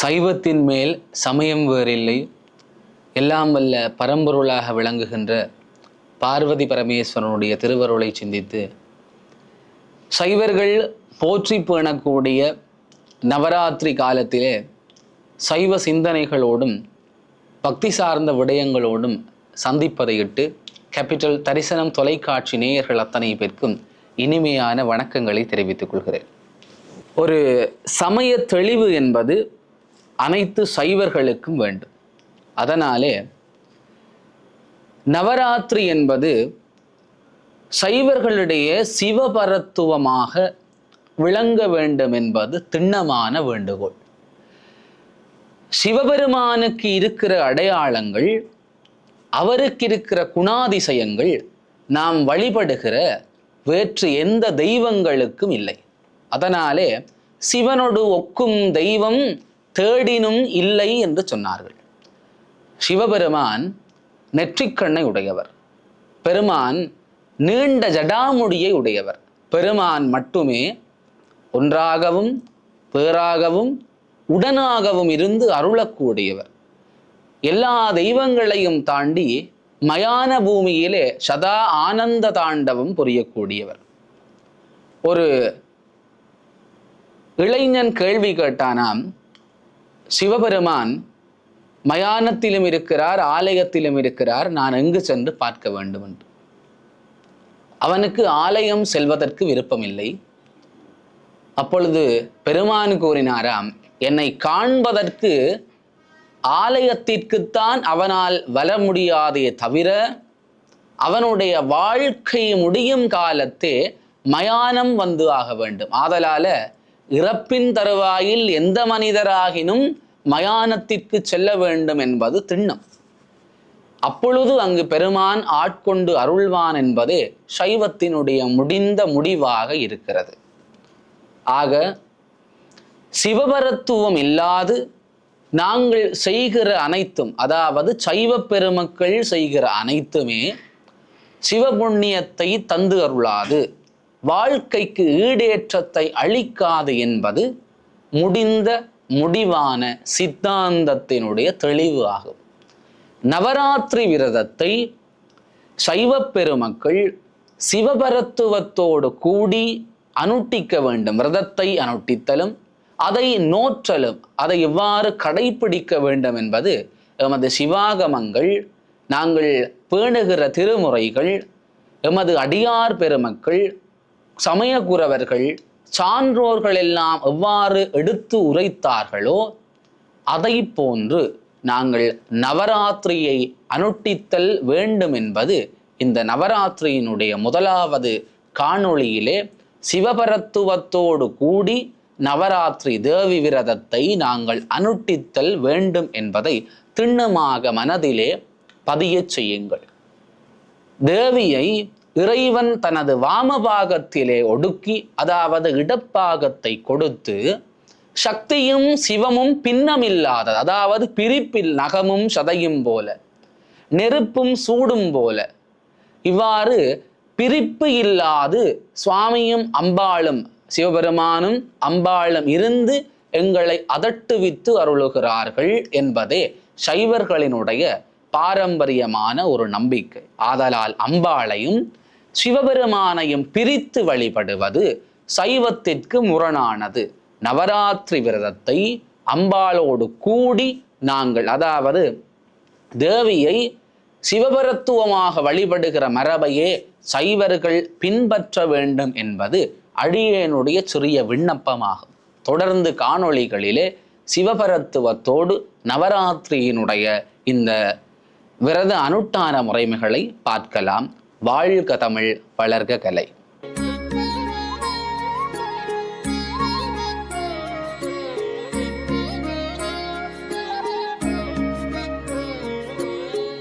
சைவத்தின் மேல் சமயம் வேறில்லை. எல்லாம் வல்ல பரம்பொருளாக விளங்குகின்ற பார்வதி பரமேஸ்வரனுடைய திருவருளை சிந்தித்து சைவர்கள் போற்றி பேணக்கூடிய நவராத்திரி காலத்திலே சைவ சிந்தனைகளோடும் பக்தி சார்ந்த விடயங்களோடும் சந்திப்பதையிட்டு கேபிட்டல் தரிசனம் தொலைக்காட்சி நேயர்கள் அத்தனை பேர்க்கும் இனிமையான வணக்கங்களை தெரிவித்துக் கொள்கிறேன். ஒரு சமய தெளிவு என்பது அனைத்து சைவர்களுக்கும் வேண்டும். அதனாலே நவராத்திரி என்பது சைவர்களிடையே சிவபரத்துவமாக விளங்க வேண்டும் என்பது திண்ணமான வேண்டுகோள். சிவபெருமானுக்கு இருக்கிற அடையாளங்கள் அவருக்கு இருக்கிற குணாதிசயங்கள் நாம் வழிபடுகிற வேற்று எந்த தெய்வங்களுக்கும் இல்லை. அதனாலே சிவனோடு ஒக்கும் தெய்வம் தேடினும் இல்லை என்று சொன்னார்கள். சிவபெருமான் நெற்றிக்கண்ணை உடையவர். பெருமான் நீண்ட ஜடாமுடியை உடையவர். பெருமான் மட்டுமே ஒன்றாகவும் பேராகவும் உடனாகவும் இருந்து அருளக்கூடியவர். எல்லா தெய்வங்களையும் தாண்டி மயான பூமியிலே சதா ஆனந்த தாண்டவம் புரியக்கூடியவர். ஒரு இளைஞன் கேள்வி கேட்டானாம் சிவபெருமான் மயானத்திலும் இருக்கிறார் ஆலயத்திலும் இருக்கிறார். நான் எங்கு சென்று பார்க்க வேண்டும் என்று. அவனுக்கு ஆலயம் செல்வதற்கு விருப்பமில்லை. அப்பொழுது பெருமான் கூறினாராம் என்னை காண்பதற்கு ஆலயத்திற்குத்தான் அவனால் வர முடியாதே தவிர அவனுடைய வாழ்க்கை முடியும் காலத்தே மயானம் வந்து ஆக வேண்டும். ஆதலால இறப்பின் தருவாயில் எந்த மனிதராகினும் மயானத்திற்கு செல்ல வேண்டும் என்பது திண்ணம். அப்பொழுது அங்கு பெருமான் ஆட்கொண்டு அருள்வான் என்பதே சைவத்தினுடைய முடிந்த முடிவாக இருக்கிறது. ஆக சிவபரத்துவம் இல்லாது நாங்கள் செய்கிற அனைத்தும் அதாவது சைவ பெருமக்கள் செய்கிற அனைத்துமே சிவபுண்ணியத்தை தந்து அருளாது வாழ்க்கைக்கு ஈடேற்றத்தை அளிக்காது என்பது முடிந்த முடிவான சித்தாந்தத்தினுடைய தெளிவு ஆகும். நவராத்திரி விரதத்தை சைவ பெருமக்கள் சிவபரத்துவத்தோடு கூடி அனுட்டிக்க வேண்டும். விரதத்தை அனுட்டித்தலும் அதை நோற்றலும் அதை எவ்வாறு கடைபிடிக்க வேண்டும் என்பது எமது சிவாகமங்கள் நாங்கள் பேணுகிற திருமுறைகள் எமது அடியார் பெருமக்கள் சமயகுரவர்கள் சான்றோர்கள் எல்லாம் எவ்வாறு எடுத்து உரைத்தார்களோ அதை போன்று நாங்கள் நவராத்திரியை அனுட்டித்தல் வேண்டும் என்பது இந்த நவராத்திரியினுடைய முதலாவது காணொளியிலே சிவபரத்துவத்தோடு கூடி நவராத்திரி தேவி விரதத்தை நாங்கள் அனுட்டித்தல் வேண்டும் என்பதை திண்ணமாக மனதிலே பதியச் செய்யுங்கள். தேவியை இறைவன் தனது வாமபாகத்திலே ஒடுக்கி அதாவது இடப்பாகத்தை கொடுத்து சக்தியும் சிவமும் பின்னமில்லாதது அதாவது பிரிப்பில் நகமும் சதையும் போல நெருப்பும் சூடும் போல இவ்வாறு பிரிப்பு இல்லாது சுவாமியும் அம்பாளும் சிவபெருமானும் அம்பாளும் இருந்து எங்களை அதட்டுவித்து அருளுகிறார்கள் என்பதே சைவர்களினுடைய பாரம்பரியமான ஒரு நம்பிக்கை. ஆதலால் அம்பாளையும் சிவபெருமானையும் பிரித்து வழிபடுவது சைவத்திற்கு முரணானது. நவராத்திரி விரதத்தை அம்பாளோடு கூடி நாங்கள் அதாவது தேவியை சிவபரத்துவமாக வழிபடுகிற மரபையே சைவர்கள் பின்பற்ற வேண்டும் என்பது அடியேனுடைய சிறிய விண்ணப்பமாகும். தொடர்ந்து காணொளிகளிலே சிவபரத்துவத்தோடு நவராத்திரியினுடைய இந்த விரத அனுஷ்டான முறைமைகளை பார்க்கலாம். வாழ்க தமிழ் வளர்க கலை.